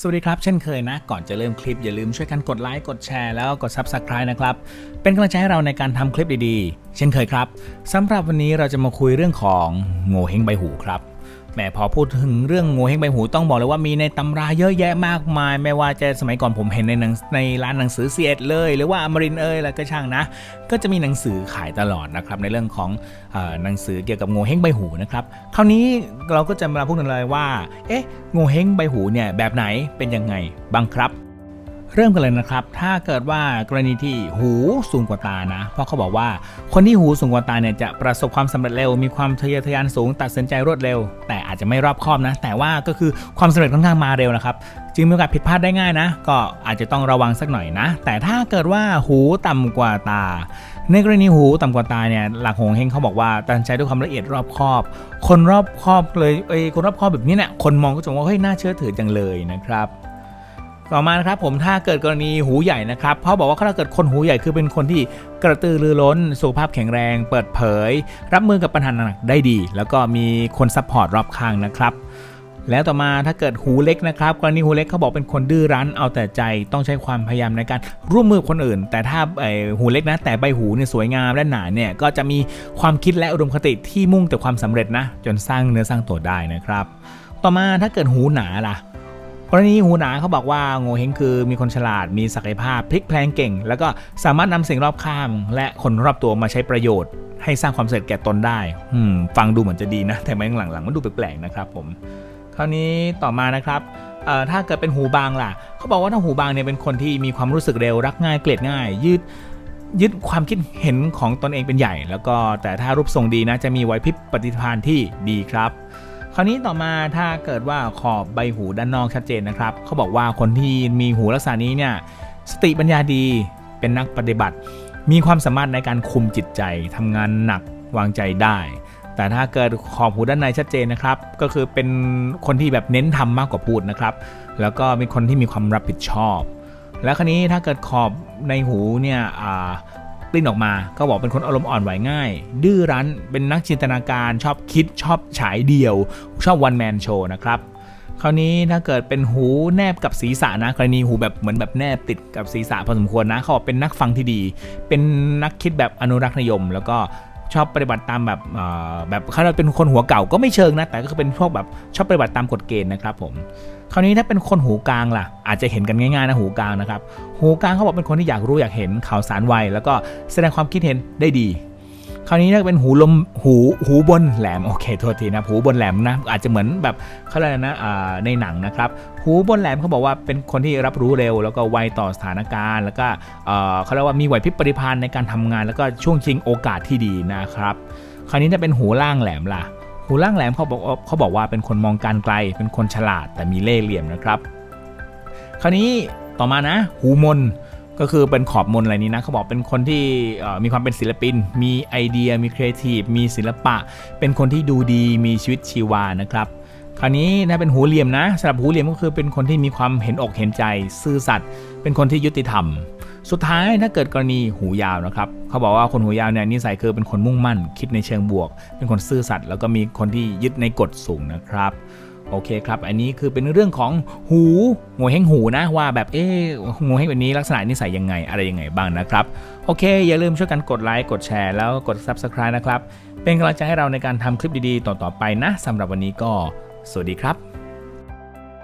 สวัสดีครับ เช่นเคยนะ ก่อนจะเริ่มคลิปอย่าลืมช่วยกันกดไลค์กดแชร์แล้วกด Subscribe นะครับ เป็นกำลังใจให้เราในการทำคลิปดีๆ เช่นเคยครับสำหรับวันนี้เราจะมาคุยเรื่องของโง่เฮงใบหูครับ แหมพอพูดถึงเรื่องงูเฮงใบหูต้องบอกเลยว่ามีในตำราเยอะแยะมากมาย ไม่ว่าจะสมัยก่อนผมเห็นในหนังในร้านหนังสือเซียดเลย หรือว่าอมรินเอยแล้วก็ช่างนะ ก็จะมีหนังสือขายตลอดนะครับในเรื่องของหนังสือเกี่ยวกับงูเฮงใบหูนะครับคราวนี้เราก็จะมาพูดกันเลยว่า เอ๊ะงูเฮงใบหูเนี่ยแบบไหนเป็นยังไงบ้างครับ เริ่มกันเลยนะครับ ถ้าเกิดว่ากรณีที่หูสูงกว่าตานะ เพราะเขาบอกว่าคนที่หูสูงกว่าตาเนี่ยจะประสบความสำเร็จเร็ว มีความทะเยอทะยานสูง ตัดสินใจรวดเร็ว แต่อาจจะไม่รอบคอบนะ แต่ว่าก็คือความสำเร็จค่อนข้างมาเร็วนะครับ จึงมีโอกาสผิดพลาดได้ง่ายนะ ก็อาจจะต้องระวังสักหน่อยนะ แต่ถ้าเกิดว่าหูต่ำกว่าตา ในกรณีหูต่ำกว่าตาเนี่ยหลักหงเฮงเขาบอกว่าตัดสินใจด้วยความละเอียดรอบคอบ คนรอบคอบเลยเอ้คนรอบคอบแบบนี้เนี่ยคนมองก็จะมองว่าเฮ้ยน่าเชื่อถือจังเลยนะครับ ต่อมานะครับผมถ้าเกิดกรณีหูใหญ่นะครับเพราบอกว่าถ้าเกิดคนหูใหญ่คือเป็นคนที่กระตือรือร้นสุขภาพแข็งแรง เปิดเผย รับมือกับปัญหาหนักได้ดี แล้วก็มีคนซัพพอร์ตรอบข้างนะครับแล้วต่อมาถ้าเกิดหูเล็กนะครับกรณีหูเล็กเขาบอกเป็นคนดื้อรั้นเอาแต่ใจต้องใช้ความพยายามในการร่วมมือกับคนอื่น แต่ถ้าไอหูเล็กนะ แต่ใบหูเนี่ยสวยงามและหนาเนี่ยก็จะมีความคิดและอุดมคติที่มุ่งแต่ความสำเร็จนะ จนสร้างเนื้อสร้างตัวได้นะครับ ต่อมาถ้าเกิดหูหนาล่ะ กรณีหูหนาเขาบอกว่าโงเฮงคือมีคนฉลาดมีศักยภาพพลิกแพลงเก่ง แล้วก็สามารถนำสิ่งรอบข้าง และคนรอบตัวมาใช้ประโยชน์ ให้สร้างความสำเร็จแก่ตนได้อืมฟังดูเหมือนจะดีนะ แต่ไม่หลังๆมันดูแปลกๆนะครับผมคราวนี้ต่อมานะครับถ้าเกิดเป็นหูบางล่ะ เขาบอกว่าถ้าหูบางเนี่ยเป็นคนที่มีความรู้สึกเร็วรักง่ายเกลียดง่าย ยืดยึดความคิดเห็นของตนเองเป็นใหญ่ แล้วก็แต่ถ้ารูปทรงดีนะจะมีไหวพริบปฏิภาณที่ดีครับ คราวนี้ต่อมาถ้าเกิดว่าขอบใบหูด้านนอกชัดเจนนะครับเขาบอกว่าคนที่มีหูลักษณะนี้เนี่ยสติปัญญาดีเป็นนักปฏิบัติ มีความสามารถในการคุมจิตใจทำงานหนักวางใจได้ แต่ถ้าเกิดขอบหูด้านในชัดเจนนะครับ ก็คือเป็นคนที่แบบเน้นทำมากกว่าพูดนะครับ แล้วก็เป็นคนที่มีความรับผิดชอบ แล้วคราวนี้ถ้าเกิดขอบในหูเนี่ย อ่าปลิ้นออกมา ก็บอกเป็นคนอารมณ์อ่อนไหวง่าย ดื้อรั้นเป็นนักจินตนาการชอบคิดชอบฉายเดี่ยว ชอบวันแมนโชว์นะครับคราวนี้ถ้าเกิดเป็นหูแนบกับศีรษะนะกรณีหูแบบเหมือนแบบแนบติดกับศีรษะพอสมควรนะเขาบอกเป็นนักฟังที่ดี เป็นนักคิดแบบอนุรักษ์นิยม แล้วก็ ชอบปฏิบัติตามแบบแบบเขาเราเป็นคนหัวเก่าก็ไม่เชิงนะ แต่ก็คือเป็นพวกแบบชอบปฏิบัติตามกฎเกณฑ์นะครับผมคราวนี้ถ้าเป็นคนหูกลางล่ะ อาจจะเห็นกันง่ายๆนะหูกลางนะครับ หูกลางเขาบอกเป็นคนที่อยากรู้อยากเห็นข่าวสารไวแล้วก็แสดงความคิดเห็นได้ดี คราวนี้ถ้าเป็นหูลมหูหูบนแหลมโอเคโทษทีนะหูบนแหลมนะอาจจะเหมือนแบบเขาเรียกนะในหนังนะครับหูบนแหลมเขาบอกว่าเป็นคนที่รับรู้เร็ว แล้วก็ไวต่อสถานการณ์ แล้วก็เขาเรียกว่ามีไหวพริบปฏิภาณในการทำงาน แล้วก็ช่วงชิงโอกาสที่ดีนะครับคราวนี้ถ้าเป็นหูล่างแหลมล่ะ หูล่างแหลมเขาบอกเขาบอกว่าเป็นคนมองการไกล เป็นคนฉลาดแต่มีเล่ห์เหลี่ยมนะครับ คราวนี้ต่อมานะ หูมน ก็คือเป็นขอบมนอะไรนี้นะเขาบอกเป็นคนที่มีความเป็นศิลปิน มีไอเดีย มีครีเอทีฟมีศิลปะ เป็นคนที่ดูดีมีชีวิตชีวานะครับคราวนี้ถ้าเป็นหูเหลี่ยมนะสำหรับหูเหลี่ยมก็คือเป็นคนที่มีความเห็นอกเห็นใจซื่อสัตย์เป็นคนที่ยุติธรรม สุดท้ายถ้าเกิดกรณีหูยาวนะครับเขาบอกว่าคนหูยาวเนี่ยนิสัยคือเป็นคนมุ่งมั่น คิดในเชิงบวก เป็นคนซื่อสัตย์แล้วก็มีคนที่ยึดในกฎสูงนะครับ โอเคครับ อันนี้คือเป็นเรื่องของหูงูเฮงหูนะว่าแบบเอ๊ะงูเฮงแบบนี้ลักษณะนิสัยยังไงอะไรยังไงบ้างนะครับ โอเค อย่าลืมช่วยกันกดไลค์กดแชร์แล้วกด Subscribe นะครับ เป็นกำลังใจให้เราในการทำคลิปดีๆ ต่อๆไปนะสำหรับวันนี้ก็ สวัสดีครับ